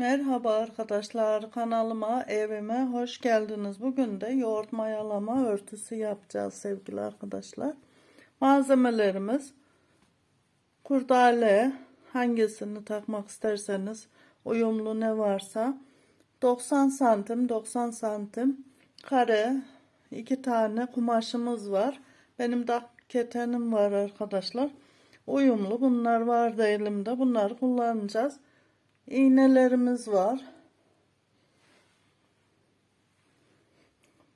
Merhaba arkadaşlar kanalıma evime hoş geldiniz. Bugün de yoğurt mayalama örtüsü yapacağız sevgili arkadaşlar. Malzemelerimiz kurdale hangisini takmak isterseniz uyumlu ne varsa 90 santim 90 santim kare iki tane kumaşımız var. Benim de ketenim var arkadaşlar. Uyumlu bunlar vardı elimde. Bunları kullanacağız. İğnelerimiz var.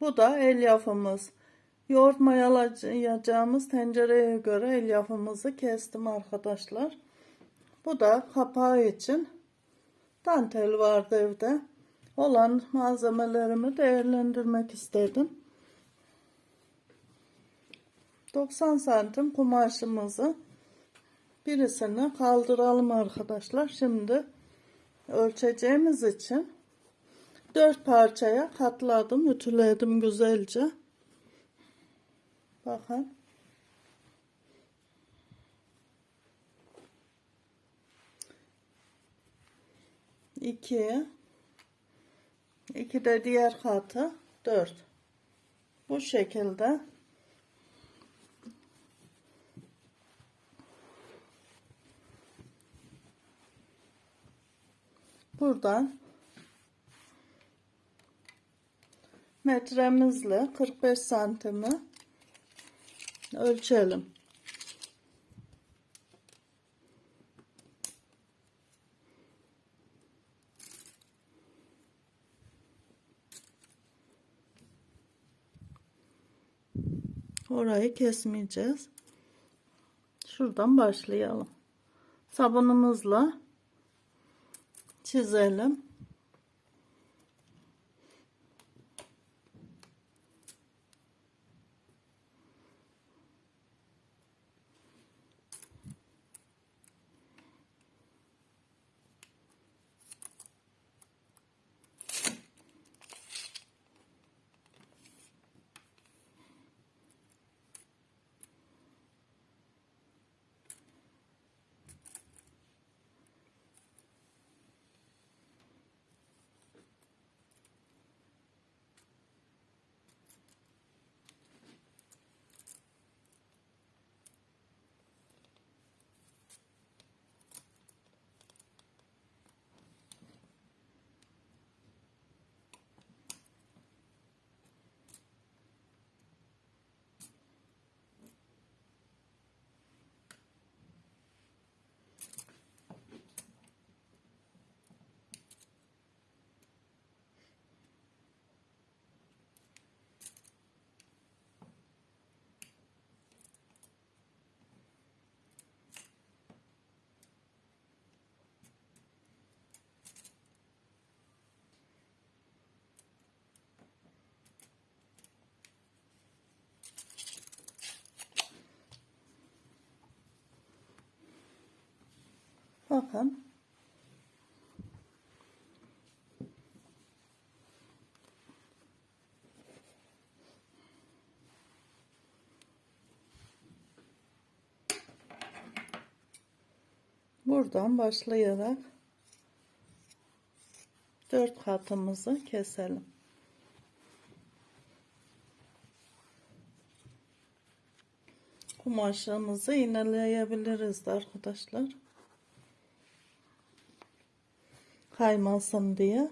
Bu da elyafımız. Yoğurt mayalayacağımız tencereye göre elyafımızı kestim arkadaşlar. Bu da kapağı için dantel vardı evde. Olan malzemelerimi değerlendirmek istedim. 90 santim kumaşımızı birisini kaldıralım arkadaşlar. Şimdi ölçeceğimiz için dört parçaya katladım, ütüledim güzelce. Bakın. İki. iki de diğer katı dört. Bu şekilde buradan metremizle 45 santimi ölçelim. Orayı kesmeyeceğiz. Şuradan başlayalım. Sabunumuzla çizelim. Bakın. Buradan başlayarak dört katımızı keselim. Kumaşımızı iğneleyebiliriz arkadaşlar. Kaymasın diye.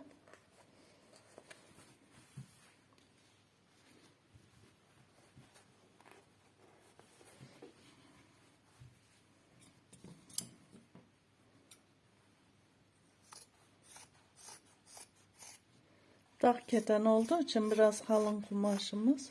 Tak keten olduğu için biraz kalın kumaşımız.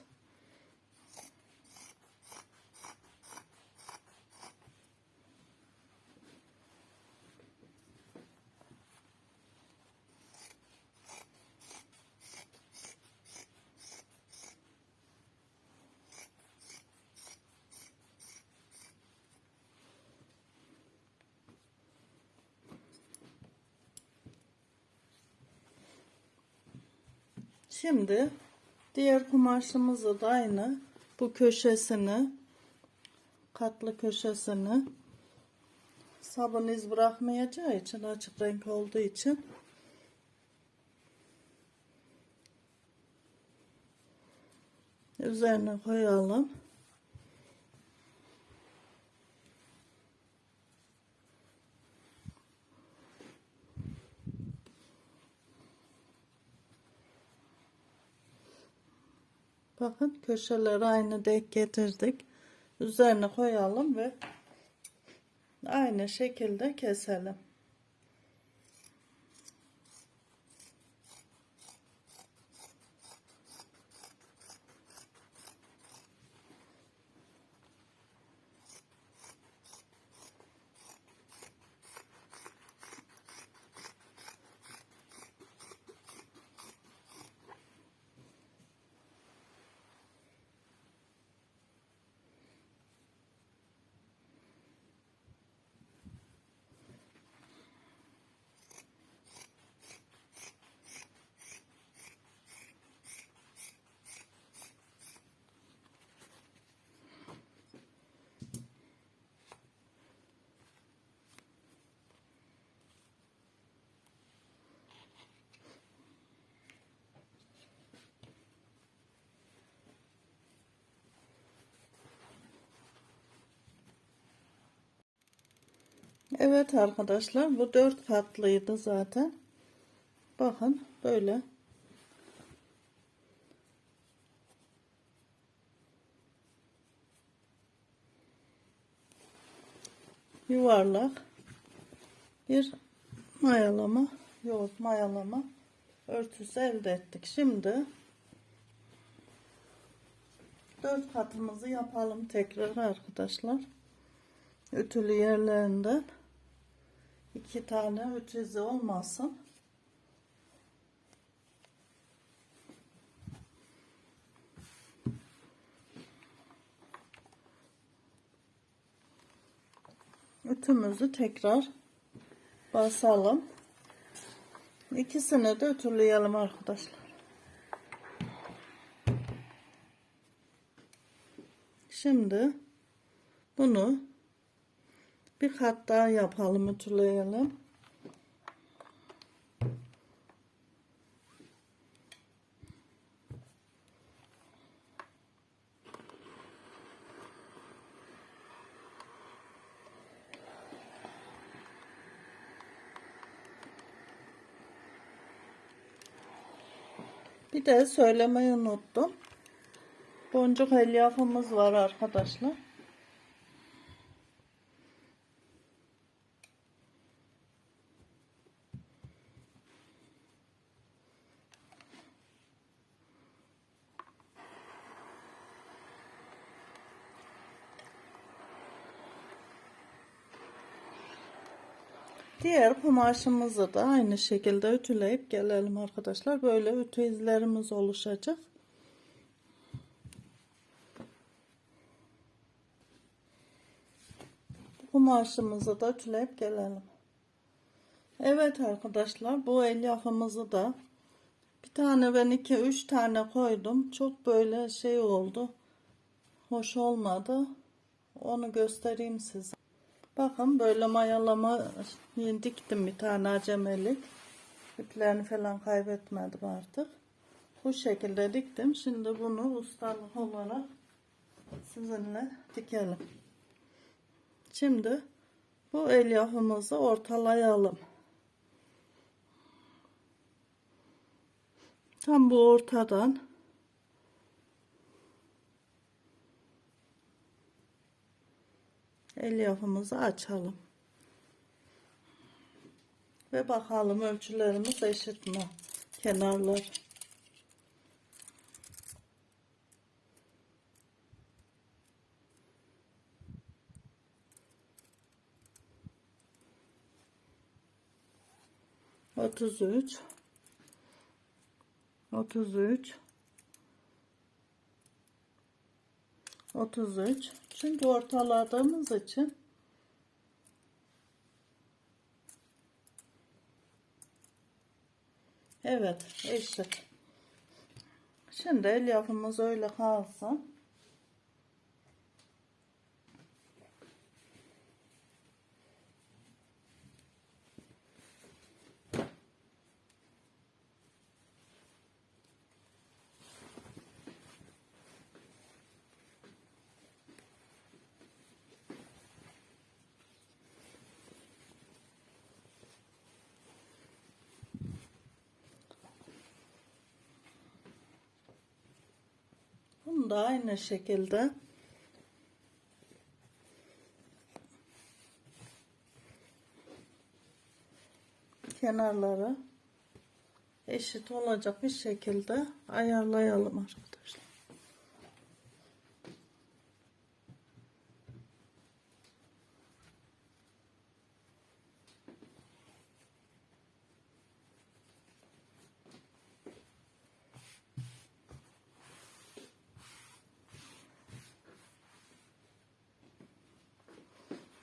Şimdi diğer kumaşımızı da aynı bu köşesini katlı köşesini sabun iz bırakmayacağı için açık renk olduğu için üzerine koyalım. Bakın köşeleri aynı denk getirdik. Üzerine koyalım ve aynı şekilde keselim. Evet arkadaşlar bu dört katlıydı zaten. Bakın böyle. Yuvarlak bir mayalama, yoğurt mayalama örtüsü elde ettik. Şimdi dört katımızı yapalım tekrar arkadaşlar. Ütülü yerlerinden iki tane ütü izi olmasın. Ütümüzü tekrar basalım. İkisini de ütüleyelim arkadaşlar. Şimdi bunu bir kat daha yapalım ütüleyelim. Bir de söylemeyi unuttum. Boncuk elyafımız var arkadaşlar. Diğer kumaşımızı da aynı şekilde ütüleyip gelelim arkadaşlar. Böyle ütü izlerimiz oluşacak. Kumaşımızı da ütüleyip gelelim. Evet arkadaşlar bu elyafımızı da bir tane ben iki üç tane koydum. Çok böyle şey oldu. Hoş olmadı. Onu göstereyim size. Bakın böyle mayalama diktim bir tane acemelik. İplerini falan kaybetmedim artık. Bu şekilde diktim. Şimdi bunu ustalık olarak sizinle dikelim. Şimdi bu elyafımızı ortalayalım. Tam bu ortadan elyafımızı açalım. Ve bakalım ölçülerimiz eşit mi? Kenarlar. Otuz üç. Otuz üç. 33 çünkü ortaladığımız için Evet eşit. Şimdi el yapımız öyle kalsın da aynı şekilde kenarları eşit olacak bir şekilde ayarlayalım arkadaşlar.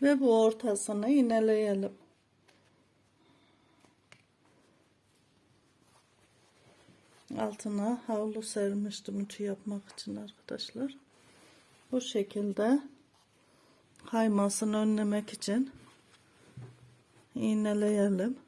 Ve bu ortasını iğneleyelim. Altına havlu sermiştim ütü yapmak için arkadaşlar. Bu şekilde kaymasını önlemek için iğneleyelim.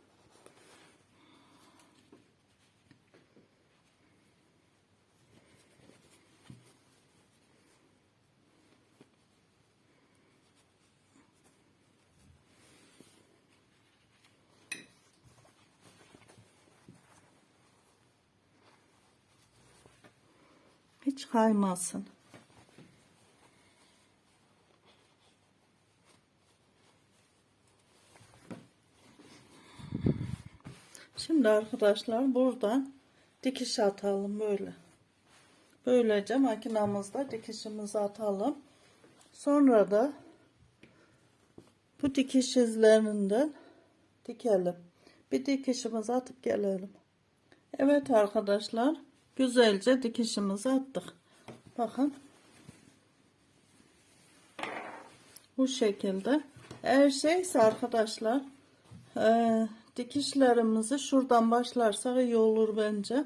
Hiç kaymasın. Şimdi arkadaşlar buradan dikiş atalım böyle. Böylece makinamızda dikişimizi atalım. Sonra da bu dikiş izlerinden dikelim. Bir dikişimizi atıp gelelim. Evet arkadaşlar güzelce dikişimizi attık. Bakın. Bu şekilde. Eğer şeyse arkadaşlar e, dikişlerimizi şuradan başlarsak iyi olur bence.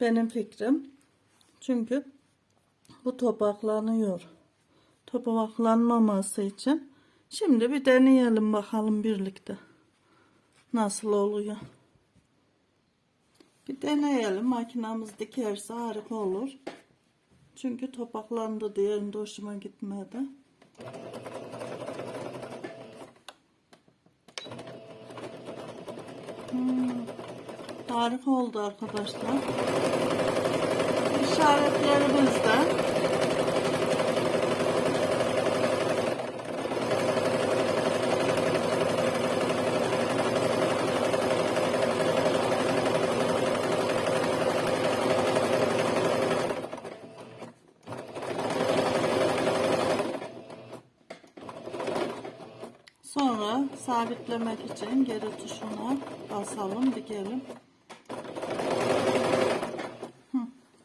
Benim fikrim. Çünkü bu topaklanıyor. Topaklanmaması için. Şimdi bir deneyelim bakalım birlikte. Nasıl oluyor. Bir deneyelim. Makinamız dikerse harika olur. Çünkü topaklandı diğerinde hoşuma gitmedi. Hmm, harika oldu arkadaşlar. İşaretlerimizden Sonra sabitlemek için geri tuşuna basalım, dikelim.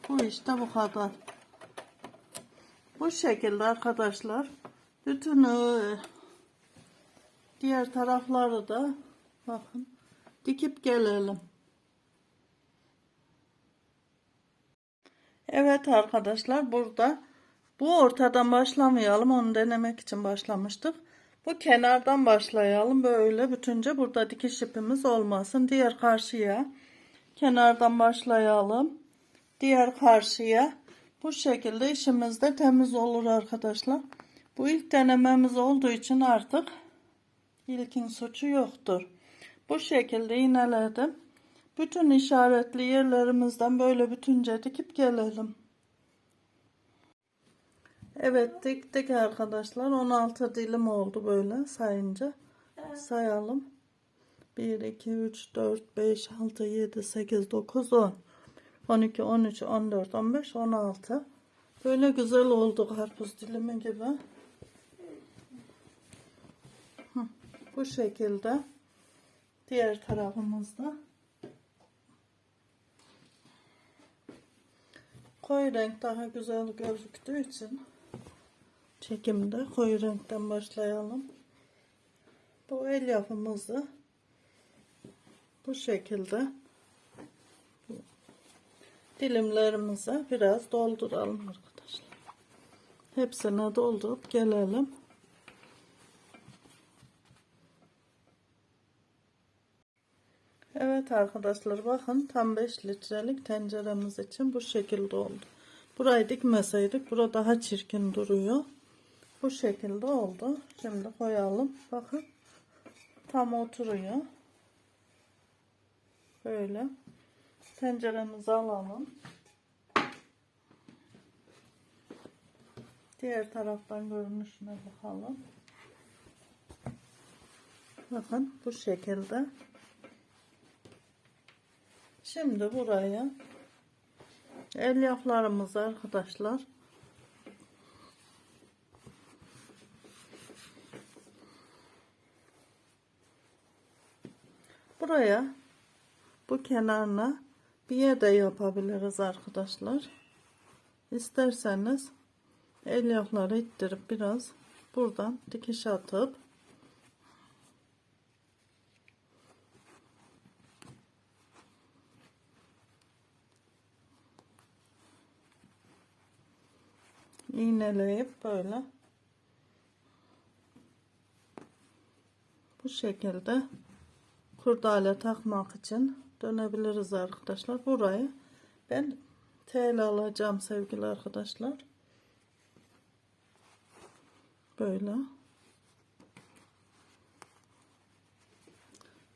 Bu işte bu kadar. Bu şekilde arkadaşlar bütün e, diğer tarafları da bakın dikip gelelim. Evet arkadaşlar burada bu ortadan başlamayalım onu denemek için başlamıştık. Bu kenardan başlayalım böyle bütünce burada dikiş ipimiz olmasın. Diğer karşıya kenardan başlayalım. Diğer karşıya bu şekilde işimiz de temiz olur arkadaşlar. Bu ilk denememiz olduğu için artık ilkin suçu yoktur. Bu şekilde iğneledim. Bütün işaretli yerlerimizden böyle bütünce dikip gelelim. Evet diktik arkadaşlar. 16 dilim oldu böyle sayınca. Sayalım. 1, 2, 3, 4, 5, 6, 7, 8, 9, 10. 12, 13, 14, 15, 16. Böyle güzel oldu karpuz dilimi gibi. Bu şekilde. Diğer tarafımızda. Koyu renk daha güzel gözüktüğü için çekimde koyu renkten başlayalım. Bu el yapımızı bu şekilde dilimlerimize biraz dolduralım arkadaşlar. Hepsine doldurup gelelim. Evet arkadaşlar bakın tam 5 litrelik tenceremiz için bu şekilde oldu. Burayı dikmeseydik burada daha çirkin duruyor. Bu şekilde oldu. Şimdi koyalım. Bakın tam oturuyor. Böyle tenceremizi alalım. Diğer taraftan görünüşüne bakalım. Bakın bu şekilde. Şimdi buraya elyaflarımızı arkadaşlar buraya bu kenarına bir yer de yapabiliriz arkadaşlar. İsterseniz elyafları ittirip biraz buradan dikiş atıp iğneleyip böyle bu şekilde kurdale takmak için dönebiliriz arkadaşlar. Burayı ben tel alacağım sevgili arkadaşlar. Böyle.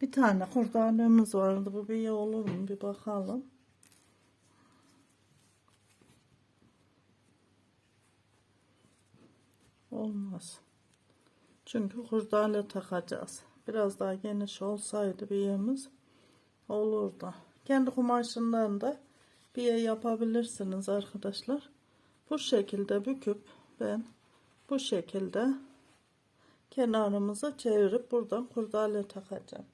Bir tane kurdalemiz vardı. Bu bir olur mu? Bir bakalım. Olmaz. Çünkü kurdale takacağız. Biraz daha geniş olsaydı bir yerimiz olurdu. Kendi kumaşından da bir yer yapabilirsiniz arkadaşlar. Bu şekilde büküp ben bu şekilde kenarımızı çevirip buradan kurdale takacağım.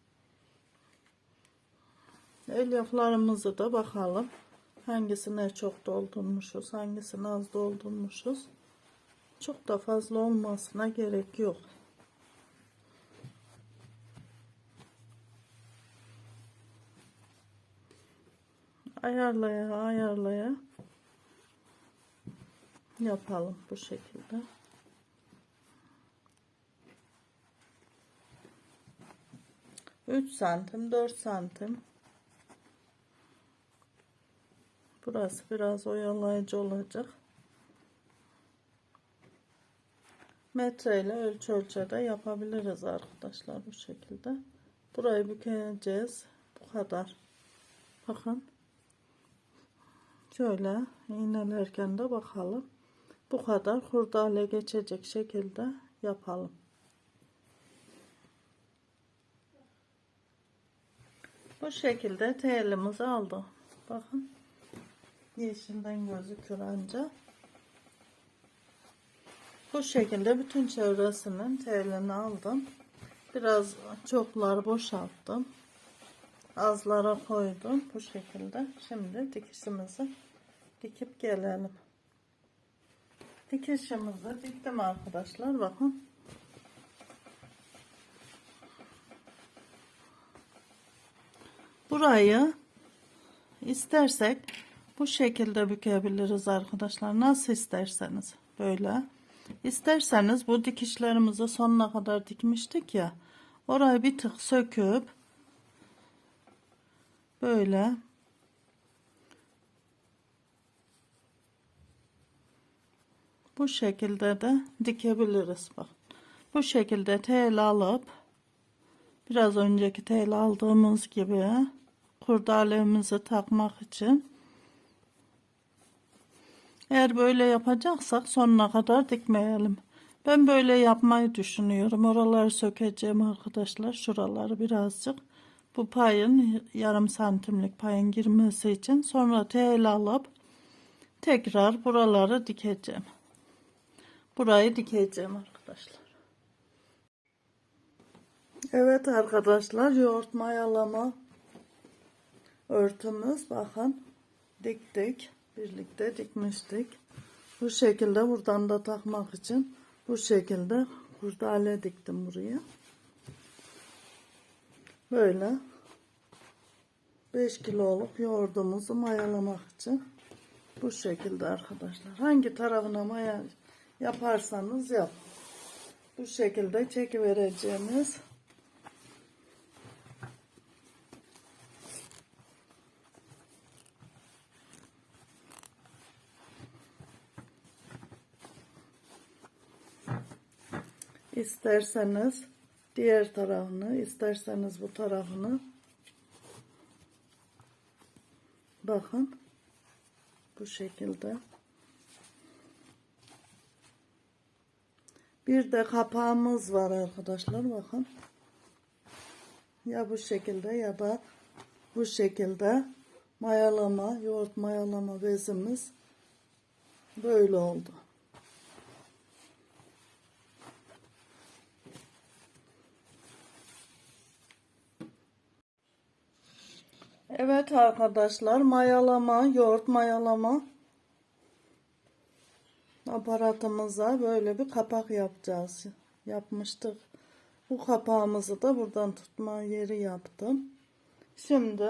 Elyaflarımızı da bakalım. Hangisine çok doldurmuşuz, hangisine az doldurmuşuz. Çok da fazla olmasına gerek yok. Ayarlaya ayarlaya yapalım bu şekilde. Üç santim, dört santim. Burası biraz oyalayıcı olacak. metreyle ölçü ölçüde yapabiliriz arkadaşlar bu şekilde. Burayı bükeceğiz. Bu kadar. Bakın. Şöyle iğnelerken de bakalım. Bu kadar hurdale geçecek şekilde yapalım. Bu şekilde telimizi aldı. Bakın. Yeşilden gözükür ancak. Bu şekilde bütün çevresinin telini aldım. Biraz çokları boşalttım. Azlara koydum bu şekilde. Şimdi dikişimizi dikip gelelim. Dikişimizi diktim arkadaşlar. Bakın. Burayı istersek bu şekilde bükebiliriz arkadaşlar. Nasıl isterseniz böyle. İsterseniz bu dikişlerimizi sonuna kadar dikmiştik ya. Orayı bir tık söküp böyle bu şekilde de dikebiliriz bak. Bu şekilde tel alıp biraz önceki tel aldığımız gibi kurdalemizi takmak için eğer böyle yapacaksak sonuna kadar dikmeyelim. Ben böyle yapmayı düşünüyorum. Oraları sökeceğim arkadaşlar. Şuraları birazcık. Bu payın yarım santimlik payın girmesi için sonra tel alıp tekrar buraları dikeceğim. Burayı dikeceğim arkadaşlar. Evet arkadaşlar yoğurt mayalama örtümüz bakın diktik birlikte dikmiştik. Bu şekilde buradan da takmak için bu şekilde kurdale diktim buraya. Böyle 5 kiloluk yoğurdumuzu mayalamak için bu şekilde arkadaşlar. Hangi tarafına maya yaparsanız yap. Bu şekilde çekivereceğimiz. İsterseniz diğer tarafını, isterseniz bu tarafını. Bakın bu şekilde Bir de kapağımız var arkadaşlar bakın. Ya bu şekilde ya da bu şekilde mayalama, yoğurt mayalama bezimiz böyle oldu. Evet arkadaşlar mayalama, yoğurt mayalama aparatımıza böyle bir kapak yapacağız. Yapmıştık. Bu kapağımızı da buradan tutma yeri yaptım. Şimdi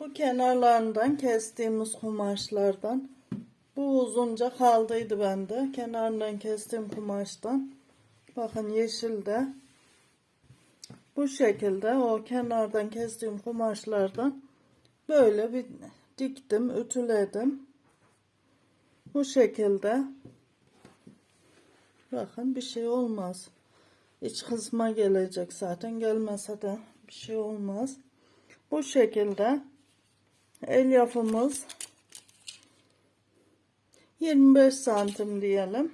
bu kenarlarından kestiğimiz kumaşlardan bu uzunca kaldıydı bende. Kenarından kestiğim kumaştan bakın yeşilde bu şekilde o kenardan kestiğim kumaşlardan böyle bir diktim, ütüledim. Bu şekilde bakın bir şey olmaz. İç kısma gelecek zaten. Gelmese de bir şey olmaz. Bu şekilde el yapımız 25 santim diyelim.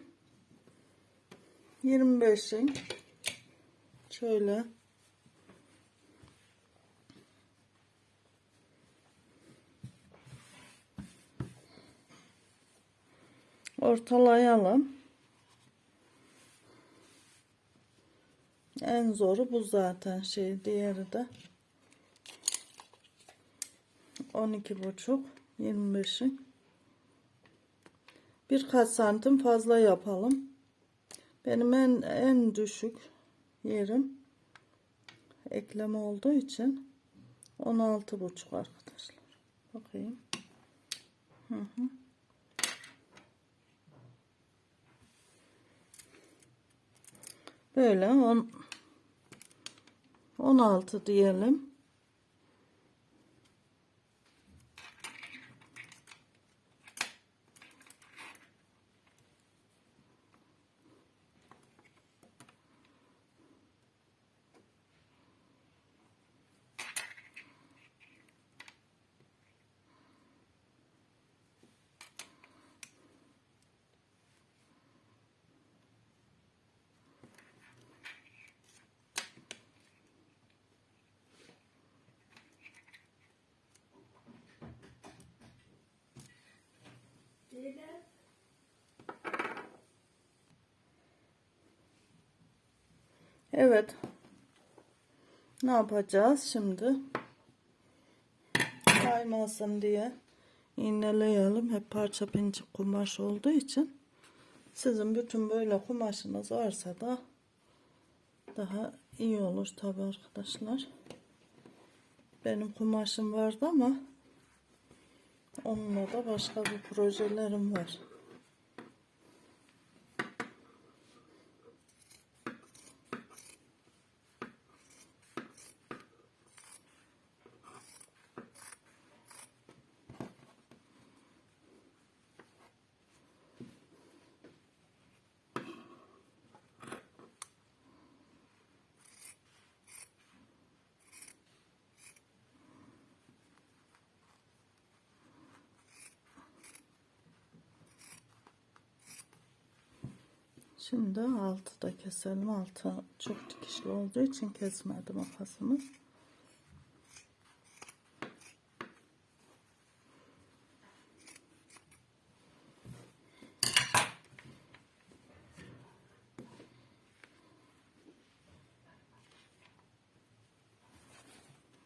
25'in şöyle ortalayalım. En zoru bu zaten şey diğeri de 12 buçuk 25'in birkaç santim fazla yapalım. Benim en en düşük yerim ekleme olduğu için 16 buçuk arkadaşlar. Bakayım. Hı hı. Böyle 10 16 diyelim. Evet. Ne yapacağız şimdi? Kaymasın diye iğneleyelim. Hep parça pinçik kumaş olduğu için. Sizin bütün böyle kumaşınız varsa da daha iyi olur tabi arkadaşlar. Benim kumaşım vardı ama onunla da başka bir projelerim var. Şimdi altı da keselim. Altı çok dikişli olduğu için kesmedim makasımı.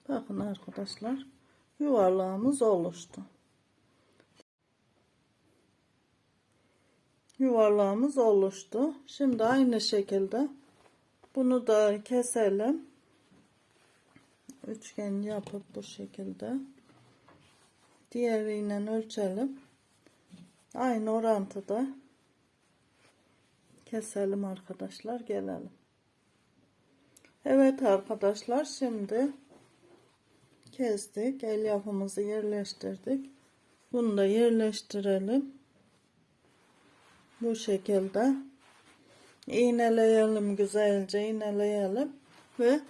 Bakın arkadaşlar yuvarlağımız oluştu. Yuvarlağımız oluştu. Şimdi aynı şekilde bunu da keselim. Üçgen yapıp bu şekilde diğeriyle ölçelim. Aynı orantıda keselim arkadaşlar gelelim. Evet arkadaşlar şimdi kestik. El yapımızı yerleştirdik. Bunu da yerleştirelim bu şekilde iğneleyelim güzelce iğneleyelim ve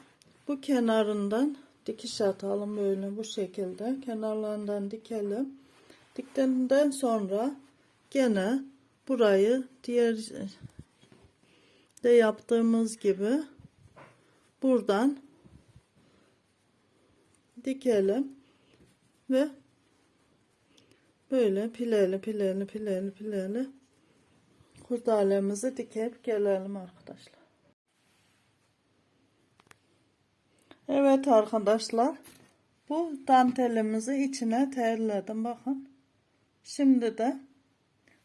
bu kenarından dikiş atalım böyle bu şekilde. Kenarlarından dikelim. Diktikten sonra gene burayı diğer de yaptığımız gibi buradan dikelim ve böyle pileli pileli pileli pileli kurdalemizi dikip gelelim arkadaşlar. Evet arkadaşlar bu dantelimizi içine terledim bakın. Şimdi de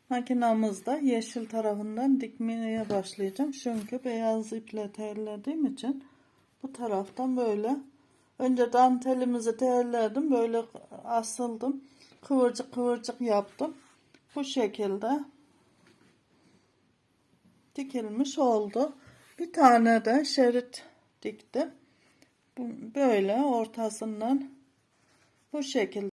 makinamızda yeşil tarafından dikmeye başlayacağım. Çünkü beyaz iple terlediğim için bu taraftan böyle önce dantelimizi terledim. Böyle asıldım. Kıvırcık kıvırcık yaptım. Bu şekilde dikilmiş oldu. Bir tane de şerit diktim. Böyle ortasından bu şekilde